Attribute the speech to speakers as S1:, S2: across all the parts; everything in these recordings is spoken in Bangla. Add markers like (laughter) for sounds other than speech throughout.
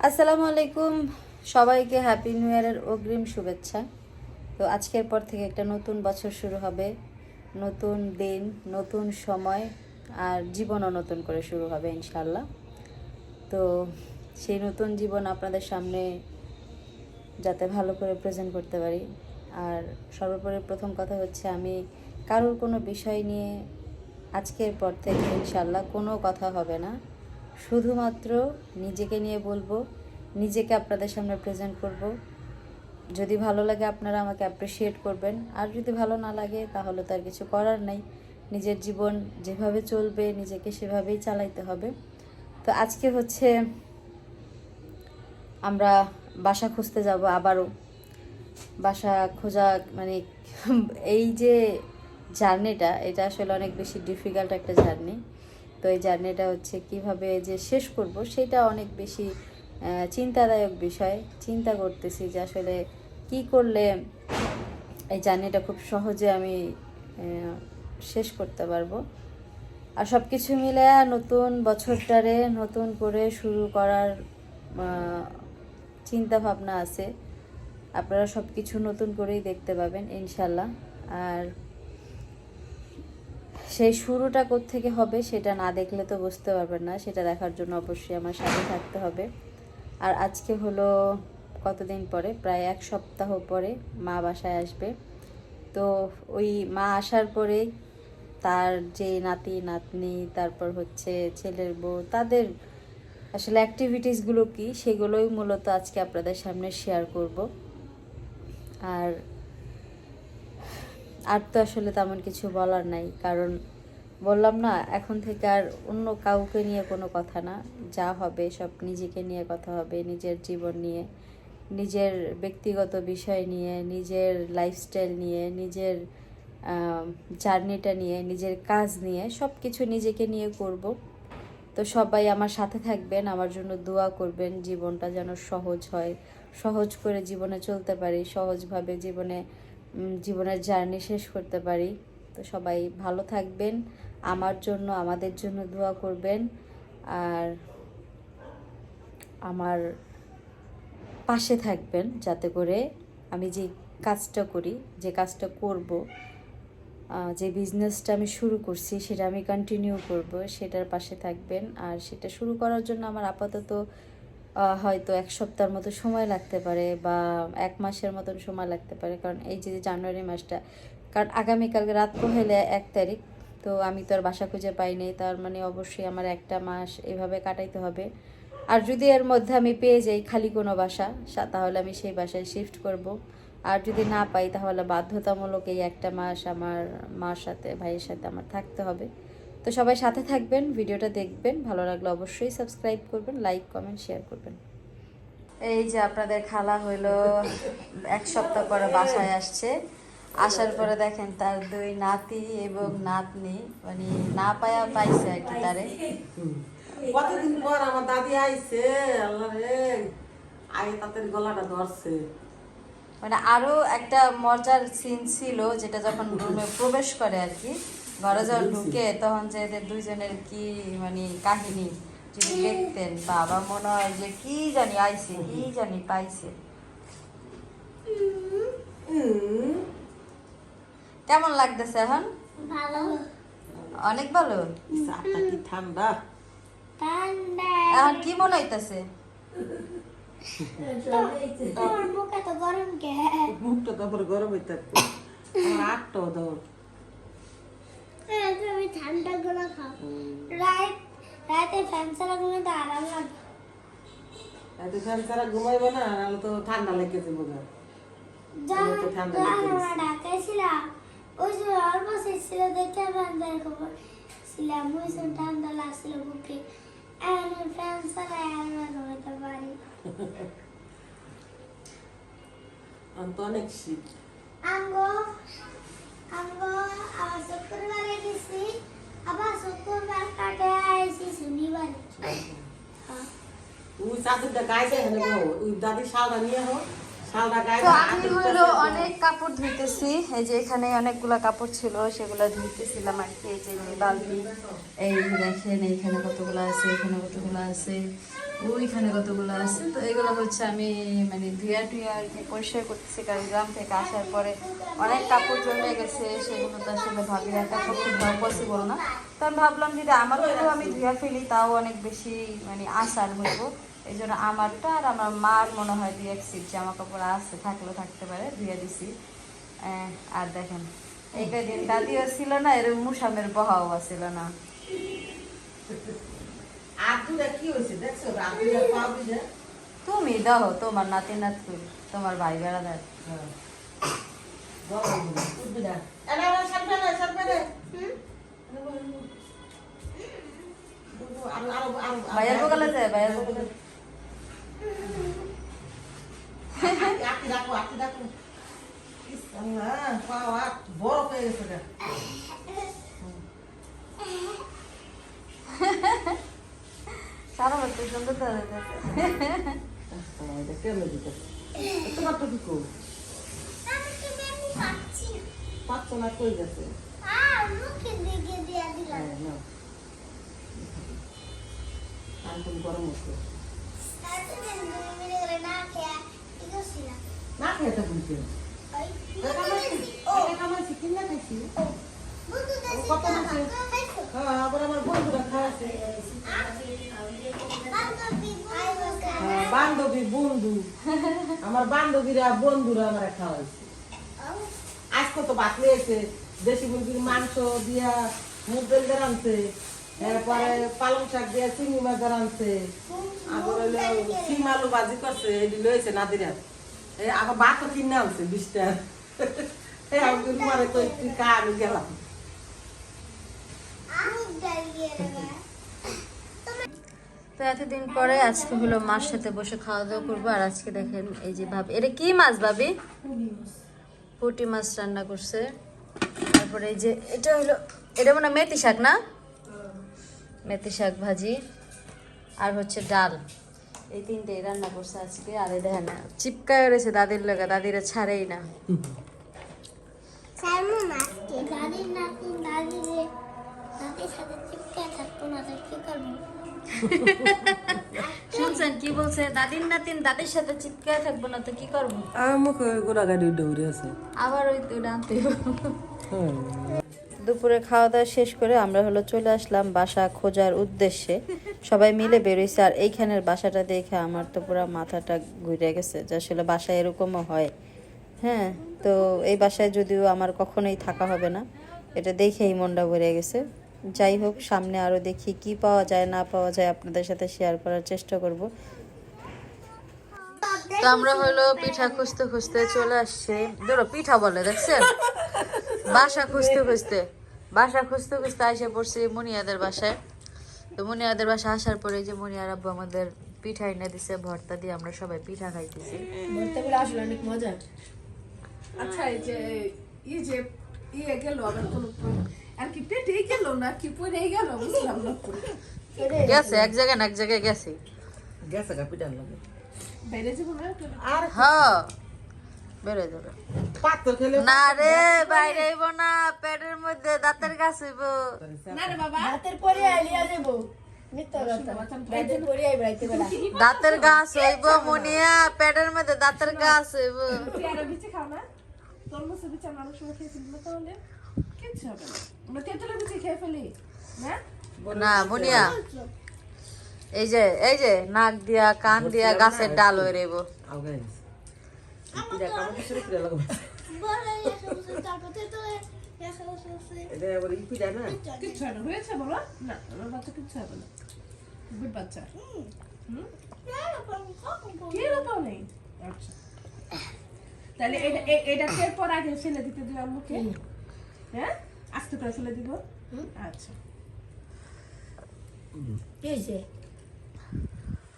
S1: আসসালামু আলাইকুম। সবাইকে হ্যাপি নিউ ইয়ারের অগ্রিম শুভেচ্ছা। তো আজকের পর থেকে একটা নতুন বছর শুরু হবে। নতুন দিন, নতুন সময় আর জীবনও নতুন করে শুরু হবে ইনশাল্লাহ তো সেই নতুন জীবন আপনাদের সামনে যাতে ভালো করে প্রেজেন্ট করতে পারি। আর সর্বোপরি প্রথম কথা হচ্ছে আমি কারোর কোনো বিষয় নিয়ে আজকের পর থেকে ইনশাল্লাহ কোনো কথা হবে না। শুধুমাত্র নিজেকে নিয়ে বলব, নিজেকে আপনাদের সামনে প্রেজেন্ট করব। যদি ভালো লাগে আপনারা আমাকে অ্যাপ্রিসিয়েট করবেন, আর যদি ভালো না লাগে তাহলে তো আর কিছু করার নাই। নিজের জীবন যেভাবে চলবে, নিজেকে সেভাবেই চালাইতে হবে। তো আজকে হচ্ছে আমরা বাসা খুঁজতে যাব আবারও। বাসা খোঁজা মানে এই যে জার্নিটা, এটা আসলে অনেক বেশি ডিফিকাল্ট একটা জার্নি। তো এই জার্নিটা হচ্ছে কীভাবে যে শেষ করব সেটা অনেক বেশি চিন্তাদায়ক বিষয়। চিন্তা করতেছি যে আসলে কি করলে এই জার্নিটা খুব সহজে আমি শেষ করতে পারব। আর সব কিছু মিলে নতুন বছরটারে নতুন করে শুরু করার চিন্তা ভাবনা আছে। আপনারা সব কিছু নতুন করেই দেখতে পাবেন, ইনশাল্লাহ। আর সেই শুরুটা থেকে হবে সেটা না দেখলে তো বুঝতে পারবেন না, সেটা দেখার জন্য অবশ্যই আমার সাথে থাকতে হবে। আর আজকে হলো কতদিন পরে? প্রায় এক সপ্তাহ পরে মা বাসায় আসবে। তো ওই মা আসার পরেই তার যে নাতি, নাতনি, তারপর হচ্ছে ছেলের বউ, তাদের আসলে অ্যাক্টিভিটিসগুলো কি, সেগুলোই মূলত আজকে আপনাদের সামনে শেয়ার করব। আর আর তো আসলে তেমন কিছু বলার নাই। কারণ বললাম না, এখন থেকে আর অন্য কাউকে নিয়ে কোনো কথা না। যা হবে সব নিজেকে নিয়ে কথা হবে, নিজের জীবন নিয়ে, নিজের ব্যক্তিগত বিষয় নিয়ে, নিজের লাইফস্টাইল নিয়ে, নিজের জার্নিটা নিয়ে, নিজের কাজ নিয়ে সব কিছু নিজেকে নিয়ে করব। তো সবাই আমার সাথে থাকবেন, আমার জন্য দোয়া করবেন, জীবনটা যেন সহজ হয়। সহজ করে জীবনে চলতে পারি, সহজভাবে জীবনে জীবনের জার্নি শেষ করতে পারি। তো সবাই ভালো থাকবেন, আমার জন্য, আমাদের জন্য দোয়া করবেন। আর আমার পাশে থাকবেন যাতে করে আমি যে কাজটা করি, যে কাজটা করব যে বিজনেসটা আমি শুরু করছি, সেটা আমি কন্টিনিউ করব, সেটার পাশে থাকবেন। আর সেটা শুরু করার জন্য আমার আপাতত হয়তো এক সপ্তাহের মতো সময় লাগতে পারে বা এক মাসের মতন সময় লাগতে পারে, কারণ এই যে জানুয়ারি মাসটা, কারণ আগামীকালকে রাত পোহেলে এক তারিখ, তো আমি তো আর বাসা খুঁজে পাইনি তার মানে অবশ্যই আমার একটা মাস এভাবে কাটাইতে হবে। আর যদি এর মধ্যে আমি পেয়ে যাই খালি কোনো বাসা তাহলে আমি সেই বাসায় শিফট করব। আর যদি না পাই, তাহলে বাধ্যতামূলক এই একটা মাস আমার মার সাথে, ভাইয়ের সাথে আমার থাকতে হবে। তো সবাই সাথে থাকবেন ভিডিওটা দেখবেন ভালো লাগলে অবশ্যই সাবস্ক্রাইব করবেন লাইক কমেন্ট শেয়ার করবেন। এই যে আপনাদের খালা হইল এক সপ্তাহ পরে বাসায় আসছে। আসার পরে দেখেন তার দুই নাতি এবং নাতনি মানে না পায়া পাইছে আর কি তারে।
S2: কতদিন পর আমার দাদি আইছে আল্লাহ রে আগে তাদের গলাটা ধরছে।
S1: মানে আরও একটা মজার সিন ছিল যেটা যখন রুমে প্রবেশ করে আর কি ঘরে যখন ঢুকে তখন যে এদের দুইজনের কি মানে কাহিনী যদি দেখতেন বাবা মনে হয় যে কি জানি আইছে কি জানি পাইছে। কেমন লাগতেছে এখন?
S3: ভালো।
S1: অনেক ভালো?
S2: চাটা কি ঠান্ডা?
S3: ঠান্ডা।
S1: এখন কি মনে হইতেছে?
S2: মুখটা তারপর গরম হইতে থাকবে আটটাও দাও
S3: তুমি ঠান্ডা গুলো খাও রাত রাতে ফ্যান আরাম লাগে।
S2: ছাড়া ঘুমাইবো না তো ঠান্ডা লেগে যাব না ঠান্ডা
S3: লাগছিল বুকে। ফ্যান ঘুমাতে পারি
S2: অনেক শীত
S3: আঙ্গো আঙ্গো আবার শুক্রবারে গেছি আবার শুক্রবার কাটে আইছি শনিবারে।
S2: চাদরটা গায়ে দেয় না ওই দাদি শালটা নিয়ে হো
S1: তো আমি হলো অনেক কাপড় ধুইতেছি। এই যে এখানে অনেকগুলা কাপড় ছিল সেগুলো ধুইতেছিলাম আর কি। এই যে বালতি এই দেখেন এইখানে কতগুলো আছে এখানে কতগুলো আছে। ওইখানে কতগুলো আছে? তো এগুলো হচ্ছে আমি মানে ধুয়া টুয়া আর কি পরিষ্কার করতেছি, কারণ গ্রাম থেকে আসার পরে অনেক কাপড় জমে গেছে, সেগুলো তো আসলে ভাবি সবসময় দেওয়া পসিবল না। তো আমি ভাবলাম যদি আমার হলেও আমি ধুয়া ফেলি, তাও অনেক বেশি মানে আসার হইব। এই জন্য আমারটা আর আমার মার মনে হয় দুই এক সিট জামা কাপড় আছে, থাকলেও থাকতে পারে, ধুয়ে দিছি। আর দেখেন এই কদিন দাদিও ছিল না এর মুসামের বহাও ছিল না। তুমি দাও তোমার নাতি নাতকুল তোমার ভাই
S2: হ্যাঁ। বড় আরও আরও
S1: ভাইয়ের বগলে যায় ভাইয়ের
S2: আল্লাহ, বড় হয়ে গেছে।
S1: সারা বছর সুন্দর
S2: এটা তোমার তো কি কো?
S3: আমি তো বেশি না
S2: পাচ্ছ না কই গেছে? গরম হচ্ছে।
S3: না খেয়ে কি
S2: না খেয়ে তো।
S3: বুঝতে
S2: কত হ্যাঁ, আবার আমার বন্ধুরা খাওয়াছে।
S3: বান্ধবী আই বসে
S2: হ্যাঁ, বান্ধবী বন্ধু। আমার বান্ধবীরা, বন্ধুরা আমার খাওয়াইছে আজকে তো ভাত লেগেছে দেশি মুরগির মাংস দিয়া মুগ ডাল দিয়ে এরপরে পালং শাক দিয়া চিংড়ি মাছ দিয়ে আবার হইল শিম আলু ভাজি করছে, এটি লয়েছে নাদিরা এই আবার ভাতও কিনে আনছে, বিশটা। আমি তো একটু কা আমি গেলাম
S1: তো এতদিন পরে আজকে হলো মার সাথে বসে খাওয়া দাওয়া করব, আর আজকে দেখেন এই যে ভাবি। এটা কি মাছ ভাবি? পুঁটি মাছ রান্না করছে। তারপরে এই যে এটা হলো, এটা মনে মেথি শাক না? মেথি শাক ভাজি। আর হচ্ছে ডাল। এই তিনটেই রান্না করছে আজকে। আর এই দেখেন, চিপকায় রয়েছে দাদির লগা, দাদিরা ছাড়েই না।
S3: দাদির দাদির সাথে চিপকে থাকতো না
S1: শুনছেন কি বলছে? দাদির নাতিন দাদির সাথে চিপকায় থাকব না তো কি করব?
S2: আমার মুখে গোড়াগাড়ি দৌড়ে আছে।
S1: আবার ওই তো আনতে দুপুরে খাওয়া দাওয়া শেষ করে আমরা হলো চলে আসলাম বাসা খোঁজার উদ্দেশ্যে। সবাই মিলে বেরোইছে আর এইখানের বাসাটা দেখে আমার তো পুরো মাথাটা ঘুরে গেছে যে আসলে বাসায় এরকমও হয়। হ্যাঁ তো এই বাসায় যদিও আমার কখনোই থাকা হবে না এটা দেখেই মনটা ভরে গেছে। যাই হোক সামনে আরও দেখি কি পাওয়া যায় না পাওয়া যায় আপনাদের সাথে শেয়ার করার চেষ্টা করব। তো আমরা হলো পিঠা খুঁজতে খুঁজতে চলে আসছি। ধরো পিঠা বলে দেখছেন? বাসা খুঁজতে খুঁজতে। বাসা খুঁজতে খুঁজতে এসে পড়ছি মুনিয়াদের বাসায়। তো মুনিয়াদের বাসায় আসার পরে যে মুনিয়ার আব্বু আমাদের পিঠা এনে দিছে ভর্তা দিয়ে আমরা সবাই পিঠা খাইতেছি।
S4: ভর্তাগুলো আসলে অনেক মজার। আচ্ছা এই যে এই যে ইয়ে গেল আবার কোনো আর কি পেটেই গেল না কি পরেই গেল বুঝলাম না।
S1: গেছে এক জায়গায় না এক জায়গায় গেছে।
S2: গেছে গা পিটার লাগে।
S4: বাইরে যাব না
S2: আর
S1: হ্যাঁ বেড়ে যাবে।
S2: পাথর খেলে
S1: না রে বাইরে হইব না পেটের মধ্যে দাঁতের গাছ হইব।
S4: না রে বাবা।
S5: রাতের পরে আইলিয়া আইব রাইতে বেলা। (laughs)
S1: দাঁতের গাছ হইব মুনিয়া পেটের মধ্যে দাঁতের গাছ হইব।
S4: পেয়ারা বিচে খাও না। তরমুজের বিচে আমরা অনেক সময় খেয়ে ফেলি না তাহলে। কিচ্ছু হবে না। আমরা তেঁতুলের বিচে খেয়ে ফেলি। না
S1: না মুনিয়া এই যে এই যে নাক দিয়া কান দিয়া গাছের ডাল হয়ে
S4: নেই। আচ্ছা। তাহলে এটা এ- এটা খেয়ে পর আগে ফেলে দিতে দিও আম্মুকে। হ্যাঁ? আস্তে করে ফেলে দিব। আচ্ছা।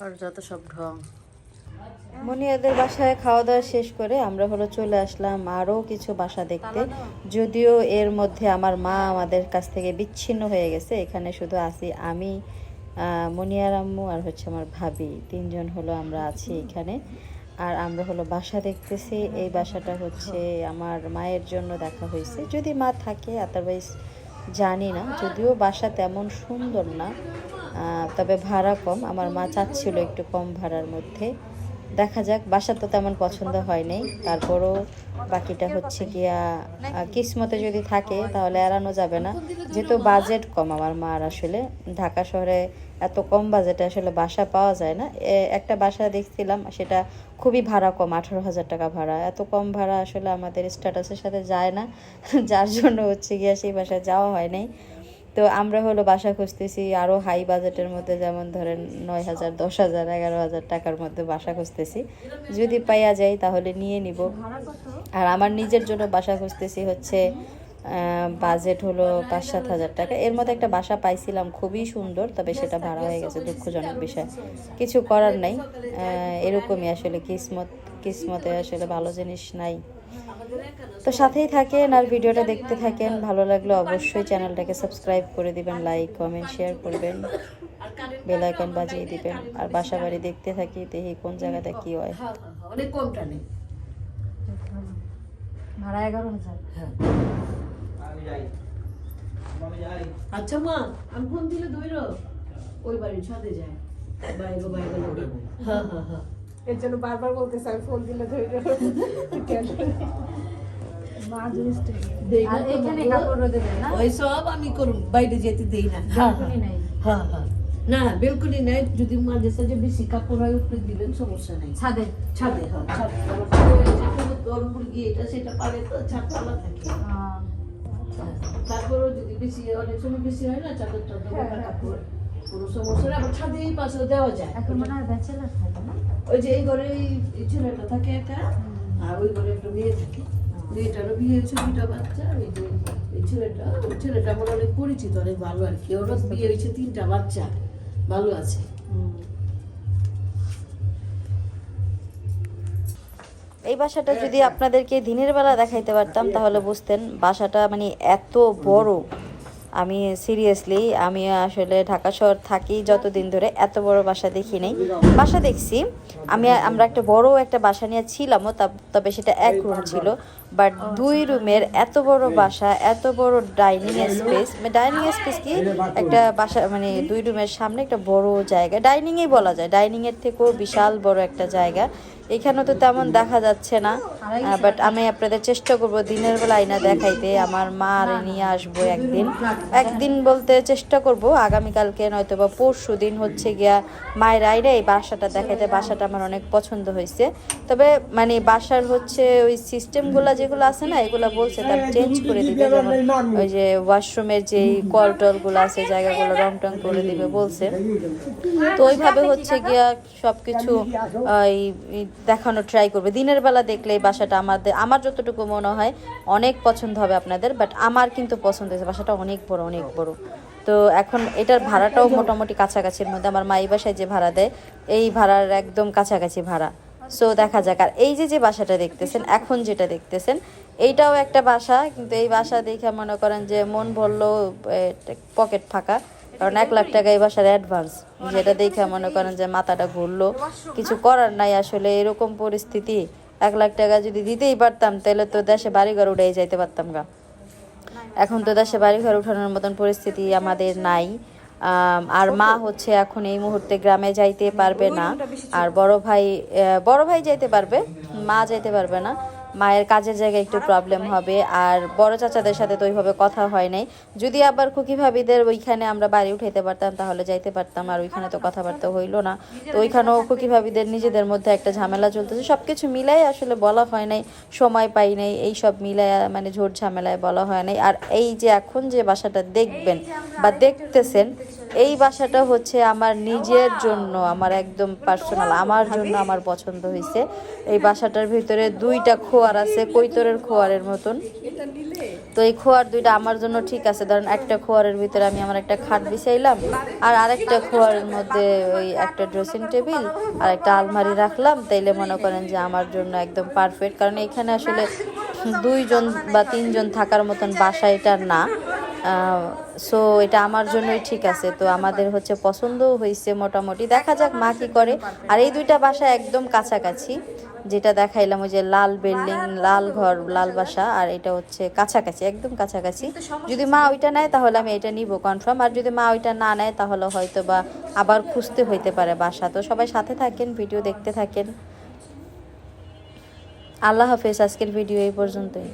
S1: আর যত সব ঢং। মনিয়াদের বাসায় খাওয়া দাওয়া শেষ করে আমরা হলো চলে আসলাম আরও কিছু বাসা দেখতে। যদিও এর মধ্যে আমার মা আমাদের কাছ থেকে বিচ্ছিন্ন হয়ে গেছে। এখানে শুধু আছি আমি আহ, মনিয়ার আম্মু আর হচ্ছে আমার ভাবি। তিনজন হলো আমরা আছি এখানে। আর আমরা হলো বাসা দেখতেছি। এই বাসাটা হচ্ছে আমার মায়ের জন্য দেখা হয়েছে। যদি মা থাকে আদারওয়াইজ জানি না। যদিও বাসা তেমন সুন্দর না তবে ভাড়া কম। আমার মা চাচ্ছিল একটু কম ভাড়ার মধ্যে। দেখা যাক বাসা তো তেমন পছন্দ হয় নাই তারপরও বাকিটা হচ্ছে গিয়া কিসমতে যদি থাকে তাহলে এড়ানো যাবে না। যেহেতু বাজেট কম আমার মার আসলে। ঢাকা শহরে এত কম বাজেটে আসলে বাসা পাওয়া যায় না। একটা বাসা দেখছিলাম, সেটা খুবই ভাড়া কম, আঠারো হাজার টাকা ভাড়া। এত কম ভাড়া আসলে আমাদের স্ট্যাটাসের সাথে যায় না। (laughs) যার জন্য হচ্ছে গিয়া সেই বাসায় যাওয়া হয় নাই তো আমরা হলো বাসা খুঁজতেছি আরও হাই বাজেটের মধ্যে, যেমন ধরেন নয় হাজার, দশ হাজার, এগারো হাজার টাকার মধ্যে বাসা খুঁজতেছি। যদি পাইয়া যাই তাহলে নিয়ে নিব। আর আমার নিজের জন্য বাসা খুঁজতেছি হচ্ছে বাজেট হলো পাঁচ সাত হাজার টাকা। এর মধ্যে একটা বাসা পাইছিলাম, খুবই সুন্দর, তবে সেটা ভাড়া হয়ে গেছে, দুঃখজনক বিষয়। কিছু করার নাই। এরকমই আসলে, কিসমত, কিসমতে আসলে ভালো জিনিস নাই। তো সাথেই থাকেন আর ভিডিওটা দেখতে থাকেন। ভালো লাগলে অবশ্যই চ্যানেলটাকে সাবস্ক্রাইব করে দিবেন লাইক কমেন্ট শেয়ার করবেন। বেল আইকন বাজিয়ে দিবেন। আর বাসা বাড়ি দেখতে থাকি দেখি কোন জায়গাটা কি হয়।
S5: অনেক কমটা নেই
S1: ভাড়া এগারো হাজার।
S5: আচ্ছা মা আমি ফোন দিলে ধইর ওই বাড়ির ছাদে যায়। বাইরে বাইরে। হ্যাঁ হ্যাঁ হ্যাঁ।
S4: এর জন্য বারবার বলতেছে আমি ফোন দিলে ধরে
S5: না
S1: না।
S5: না। হ্যাঁ হ্যাঁ
S1: বেলকনি নাই।
S5: হ্যাঁ হ্যাঁ না যদি মাঝে সাঝে বেশি কাপড় হয় উপরে দিবেন সমস্যা নেই।
S1: ছাদে।
S5: ছাদে হ্যাঁ ছাদে। আমার ছাদে ওই যে কবুতর, মুরগি এটা সেটা পারে তো ছাদতলা থাকে। তারপরেও যদি বেশি অনেক সময় বেশি হয় না চাদর টাদর কাপড় কোনো সমস্যা নেই। আবার ছাদে পাশে দেওয়া যায়।
S1: এখন মনে হয় ব্যাচেলার থাকে না?
S5: ওই যে এই ঘরে এই- ছেলেটা থাকে একটা আর ওই ঘরে একটা মেয়ে থাকে। মেয়েটারও বিয়ে হয়েছে দুটা বাচ্চা ওই যে এই ছেলেটা ওই ছেলেটা আমার অনেক পরিচিত অনেক ভালো আর কি। ওরও বিয়ে হয়েছে তিনটা বাচ্চা ভালো আছে।
S1: এই বাসাটা যদি আপনাদেরকে দিনের বেলা দেখাইতে পারতাম তাহলে বুঝতেন বাসাটা মানে এত বড়। আমি সিরিয়াসলি আমি আসলে ঢাকা শহর থাকি যতদিন ধরে এত বড় বাসা দেখি নাই। বাসা দেখছি। আমি আমরা একটা বড় একটা বাসা নিয়ে ছিলামও তবে সেটা এক রুম ছিল বাট দুই রুমের এত বড় বাসা এত বড় ডাইনিং স্পেস মানে ডাইনিং স্পেস কি? একটা বাসা মানে দুই রুমের সামনে একটা বড় জায়গা। ডাইনিংই বলা যায় ডাইনিং এর থেকেও বিশাল বড় একটা জায়গা। এখানে তো তেমন দেখা যাচ্ছে না বাট আমি আপনাদের চেষ্টা করব দিনের বেলা আইনা দেখাইতে। আমার মা আর নিয়ে আসব একদিন। একদিন বলতে চেষ্টা করব, আগামীকালকে নয়তো বা পরশু দিন হচ্ছে গিয়া মায়ের আইনে এই বাসাটা দেখাইতে। বাসাটা আমার অনেক পছন্দ হয়েছে। তবে মানে বাসার হচ্ছে ওই সিস্টেমগুলো যেগুলো আছে না, এগুলো বলছে তার চেঞ্জ করে দিতে। যেমন ওই যে ওয়াশরুমের যে কল টলগুলো আছে, জায়গাগুলো রং টং করে দিবে বলছে। তো ওইভাবে হচ্ছে গিয়া সবকিছু এই দেখানো ট্রাই করবে। দিনের বেলা দেখলে এই বাসাটা আমাদের আমার যতটুকু মনে হয়, অনেক পছন্দ হবে আপনাদের বাট আমার কিন্তু পছন্দ হয়েছে। বাসাটা অনেক বড় অনেক বড়। তো এখন এটার ভাড়াটাও মোটামুটি কাছাকাছির মধ্যে। আমার মা এই বাসায় যে ভাড়া দেয়, এই ভাড়ার একদম কাছাকাছি ভাড়া। সো দেখা যাক। আর এই যে যে বাসাটা দেখতেছেন, এখন যেটা দেখতেছেন, এইটাও একটা বাসা, কিন্তু এই বাসা দেখে মনে করেন যে মন ভরলো পকেট ফাঁকা। কারণ এক লাখ টাকা এই বাসার অ্যাডভান্স যেটা দেখে মনে করেন যে মাথাটা ঘুরলো। কিছু করার নাই আসলে, এরকম পরিস্থিতি। এক লাখ টাকা যদি দিতেই পারতাম, তাহলে তো দেশে বাড়িঘর উঠেই যাইতে পারতাম গা। এখন তো দেশে বাড়িঘর উঠানোর মতন পরিস্থিতি আমাদের নাই। আর মা হচ্ছে এখন এই মুহূর্তে গ্রামে যাইতে পারবে না। আর বড় ভাই বড় ভাই যাইতে পারবে, মা যাইতে পারবে না। মায়ের কাজের জায়গায় একটু প্রবলেম হবে আর বড় চাচাদের সাথে তো ওইভাবে কথা হয় নাই। যদি আবার খুকি ভাবিদের ওইখানে আমরা বাড়ি উঠাইতে পারতাম, তাহলে যাইতে পারতাম, আর ওইখানে তো কথাবার্তা হইল না। তো ওইখানেও খুকি ভাবিদের নিজেদের মধ্যে একটা ঝামেলা চলতেছে। সব কিছু মিলাই আসলে বলা হয় নাই, সময় পাই নাই এই সব মিলাই মানে ঝোট ঝামেলায় বলা হয় নাই। আর এই যে এখন যে বাসাটা দেখবেন বা দেখতেছেন এই বাসাটা হচ্ছে আমার নিজের জন্য, আমার একদম পার্সোনাল আমার জন্য আমার পছন্দ হয়েছে। এই বাসাটার ভিতরে দুইটা খোয়ার আছে, কৈতরের খোয়ারের মতন। তো এই খোয়ার দুইটা আমার জন্য ঠিক আছে, ধরেন একটা খোয়ারের ভিতরে আমি আমার একটা খাট বিছাইলাম, আর আরেকটা খোয়ারের মধ্যে ওই একটা ড্রেসিং টেবিল আর একটা আলমারি রাখলাম। তাইলে মনে করেন যে আমার জন্য একদম পারফেক্ট কারণ এখানে আসলে দুইজন বা তিনজন থাকার মতন বাসা এটা না। সো এটা আমার জন্যই ঠিক আছে। তো আমাদের হচ্ছে পছন্দও হয়েছে মোটামুটি। দেখা যাক মা কি করে। আর এই দুইটা বাসা একদম কাছাকাছি। যেটা দেখাইলাম ওই যে লাল বিল্ডিং লাল ঘর, লাল বাসা আর এটা হচ্ছে কাছাকাছি, একদম কাছাকাছি। যদি মা ওইটা নেয় তাহলে আমি এটা নিব কনফার্ম আর যদি মা ওইটা না নেয় তাহলে হয়তো বা আবার খুঁজতে হইতে পারে বাসা। তো সবাই সাথে থাকেন ভিডিও দেখতে থাকেন। আল্লাহ হাফেজ, আজকের ভিডিও এই পর্যন্তই।